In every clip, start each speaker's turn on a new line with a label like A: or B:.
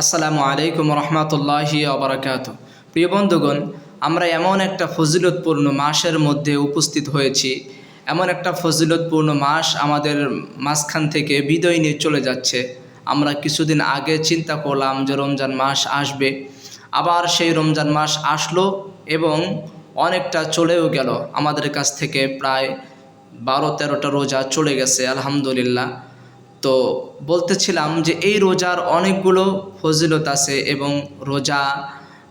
A: আসসালামু আলাইকুম রহমতুল্লাহি আবরাকাত প্রিয় বন্ধুগণ, আমরা এমন একটা ফজিলতপূর্ণ মাসের মধ্যে উপস্থিত হয়েছি। এমন একটা ফজিলতপূর্ণ মাস আমাদের মাঝখান থেকে বিদায় নিয়ে চলে যাচ্ছে। আমরা কিছুদিন আগে চিন্তা করলাম যে রমজান মাস আসবে। আবার সেই রমজান মাস আসলো এবং অনেকটা চলেও গেল। আমাদের কাছ থেকে প্রায় বারো তেরোটা রোজা চলে গেছে, আলহামদুলিল্লাহ। তো বলতেছিলাম যে এই রোজার অনেকগুলো ফজিলত আছে এবং রোজা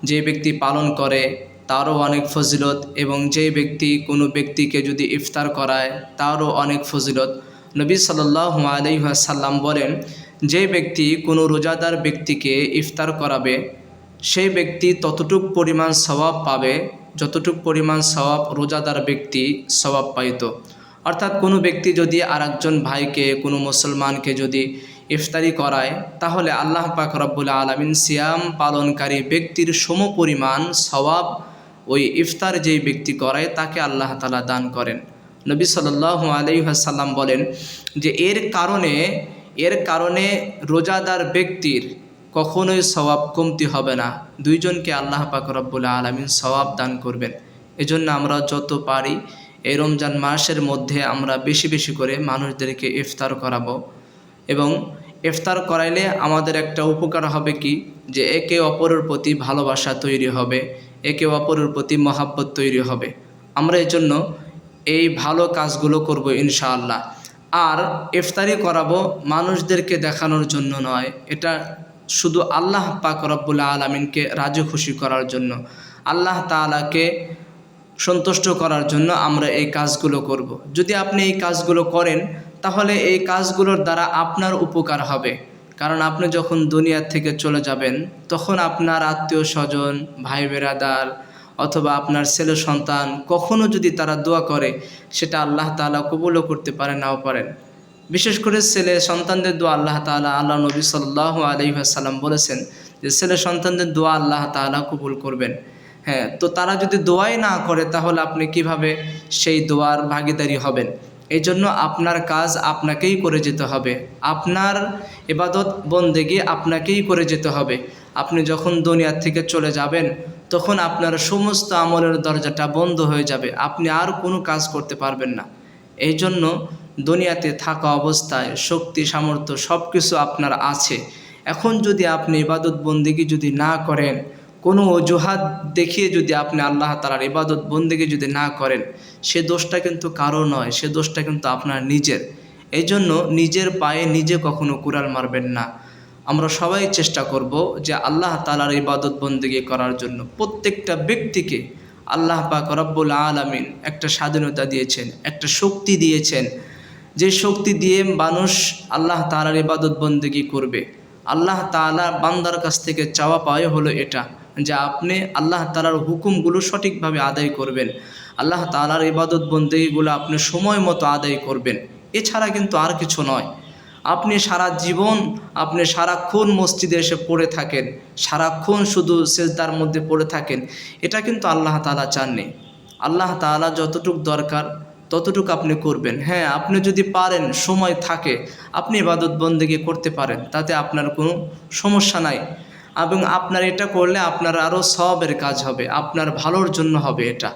A: যে ব্যক্তি পালন করে তারও অনেক ফজিলত এবং যে ব্যক্তি কোনো ব্যক্তিকে যদি ইফতার করায় তারও অনেক ফজিলত। নবী সাল্লাহ আলহাসাল্লাম বলেন, যে ব্যক্তি কোনো রোজাদার ব্যক্তিকে ইফতার করাবে সেই ব্যক্তি ততটুক পরিমাণ স্বভাব পাবে যতটুক পরিমাণ স্বভাব রোজাদার ব্যক্তি স্বভাব পাইত। অর্থাৎ কোনো ব্যক্তি যদি আর ভাইকে, কোনো মুসলমানকে যদি ইফতারি করায়, তাহলে আল্লাহ পাক রব্বুল আলমিন সিয়াম পালনকারী ব্যক্তির সম পরিমাণ স্বভাব ওই ইফতার যেই ব্যক্তি করায়, তাকে আল্লাহ তালা দান করেন। নবী সাল্লাহ আলহাসাল্লাম বলেন যে, এর কারণে এর কারণে রোজাদার ব্যক্তির কখনোই স্বভাব কমতি হবে না। দুইজনকে আল্লাহ পাক রব্বুল আলমিন স্বভাব দান করবেন। এজন্য আমরা যত পারি এই রমজান মাসের মধ্যে আমরা বেশি বেশি করে মানুষদেরকে ইফতার করাবো। এবং ইফতার করাইলে আমাদের একটা উপকার হবে কি? যে একে অপরের প্রতি ভালোবাসা তৈরি হবে, একে অপরের প্রতি মহাব্বত তৈরি হবে। আমরা এই জন্য এই ভালো কাজগুলো করব ইনশাআল্লাহ। আর ইফতারি করাবো মানুষদেরকে দেখানোর জন্য নয়, এটা শুধু আল্লাহ পাক রব্বুল আলমিনকে রাজু খুশি করার জন্য। আল্লাহ তালাকে সন্তুষ্ট করার জন্য আমরা এই কাজগুলো করব। যদি আপনি এই কাজগুলো করেন, তাহলে এই কাজগুলোর দ্বারা আপনার উপকার হবে। কারণ আপনি যখন দুনিয়ার থেকে চলে যাবেন, তখন আপনার আত্মীয় স্বজন, ভাই বেরাদার অথবা আপনার ছেলে সন্তান কখনো যদি তারা দোয়া করে, সেটা আল্লাহ তালা কবুলও করতে পারে নাও পারেন। বিশেষ করে ছেলে সন্তানদের দোয়া আল্লাহ তালা আল্লাহ নবী সাল্লাহ আলহিহাসাল্লাম বলেছেন যে, ছেলে সন্তানদের দোয়া আল্লাহ তালা কবুল করবেন। হ্যাঁ তো তারা যদি দোয়াই না করে, তাহলে আপনি কীভাবে সেই দোয়ার ভাগিদারি হবেন? এই জন্য আপনার কাজ আপনাকেই করে যেতে হবে। আপনার এবাদত বন্দেগি আপনাকেই করে যেতে হবে। আপনি যখন দুনিয়ার থেকে চলে যাবেন, তখন আপনার সমস্ত আমলের দরজাটা বন্ধ হয়ে যাবে। আপনি আর কোনো কাজ করতে পারবেন না। এই জন্য দুনিয়াতে থাকা অবস্থায় শক্তি, সামর্থ্য সব কিছু আপনার আছে। এখন যদি আপনি ইবাদত বন্দিগি যদি না করেন কোনো অজুহাত দেখিয়ে যদি আপনি আল্লাহ তালার ইবাদত বন্দিকে যদি না করেন, সে দোষটা কিন্তু কারও নয়, সে দোষটা কিন্তু আপনার নিজের। এই জন্য নিজের পায়ে নিজে কখনো কুড়াল মারবেন না। আমরা সবাই চেষ্টা করব যে আল্লাহ তালার ইবাদত বন্দিকে করার জন্য প্রত্যেকটা ব্যক্তিকে আল্লাহ পাক রব্বুল আলমিন একটা স্বাধীনতা দিয়েছেন, একটা শক্তি দিয়েছেন। যে শক্তি দিয়ে মানুষ আল্লাহ তালার ইবাদত বন্দিগি করবে। আল্লাহ তালা বান্দার কাছ থেকে চাওয়া পাওয়া হলো এটা। যে আপনি আল্লাহ তালার হুকুমগুলো সঠিকভাবে আদায় করবেন। আল্লাহ তালার ইবাদত বন্দেগীগুলো আপনি সময় মতো আদায় করবেন। এছাড়া কিন্তু আর কিছু নয়। আপনি সারা জীবন, আপনি সারাক্ষণ মসজিদে এসে পড়ে থাকেন। সারাক্ষণ শুধু সেজদার মধ্যে পড়ে থাকেন। এটা কিন্তু আল্লাহ তালা চাননি। আল্লাহ তালা যতটুক দরকার, ততটুকু আপনি করবেন। হ্যাঁ আপনি যদি পারেন, সময় থাকে, আপনি ইবাদত বন্দেগী করতে পারেন। তাতে আপনার কোনো সমস্যা নাই। এবং আপনার এটা করলে আপনার আরও সবের কাজ হবে, আপনার ভালোর জন্য হবে এটা।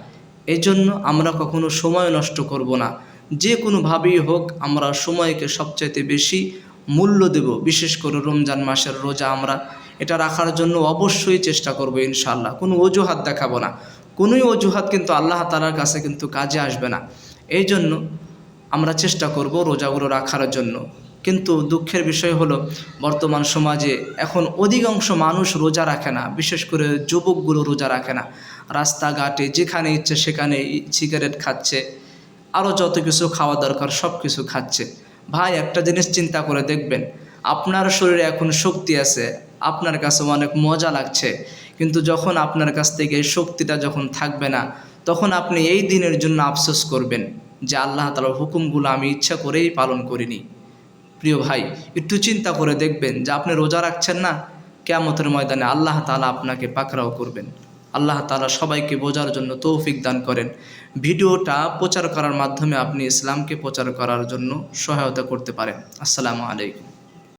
A: এই জন্য আমরা কখনো সময় নষ্ট করব না। যে কোনোভাবেই হোক, আমরা সময়কে সবচাইতে বেশি মূল্য দেব। বিশেষ করে রমজান মাসের রোজা আমরা এটা রাখার জন্য অবশ্যই চেষ্টা করব ইনশাল্লাহ কোনো অজুহাত দেখাবো না। কোনোই অজুহাত কিন্তু আল্লাহ তালার কাছে কিন্তু কাজে আসবে না। এই জন্য আমরা চেষ্টা করব রোজাগুলো রাখার জন্য। কিন্তু দুঃখের বিষয় হলো, বর্তমান সমাজে এখন অধিকাংশ মানুষ রোজা রাখে না, বিশেষ করে যুবকগুলো রোজা রাখে না। রাস্তাঘাটে যেখানে ইচ্ছে সেখানে সিগারেট খাচ্ছে আরও যত কিছু খাওয়া দরকার সব কিছু খাচ্ছে। ভাই, একটা জিনিস চিন্তা করে দেখবেন, আপনার শরীরে এখন শক্তি আছে, আপনার কাছে অনেক মজা লাগছে, কিন্তু যখন আপনার কাছ থেকে এই শক্তিটা যখন থাকবে না, তখন আপনি এই দিনের জন্য আফসোস করবেন যে আল্লাহ তালার হুকুমগুলো আমি ইচ্ছা করেই পালন করিনি। প্রিয় ভাই, একটু চিন্তা করে দেখবেন যে আপনি রোজা রাখছেন না কেমতের ময়দানে আল্লাহ তালা আপনাকে পাকড়াও করবেন। আল্লাহ তালা সবাইকে বোঝার জন্য তৌফিক দান করেন। ভিডিওটা প্রচার করার মাধ্যমে আপনি ইসলামকে প্রচার করার জন্য সহায়তা করতে পারেন। আসসালামু আলাইকুম।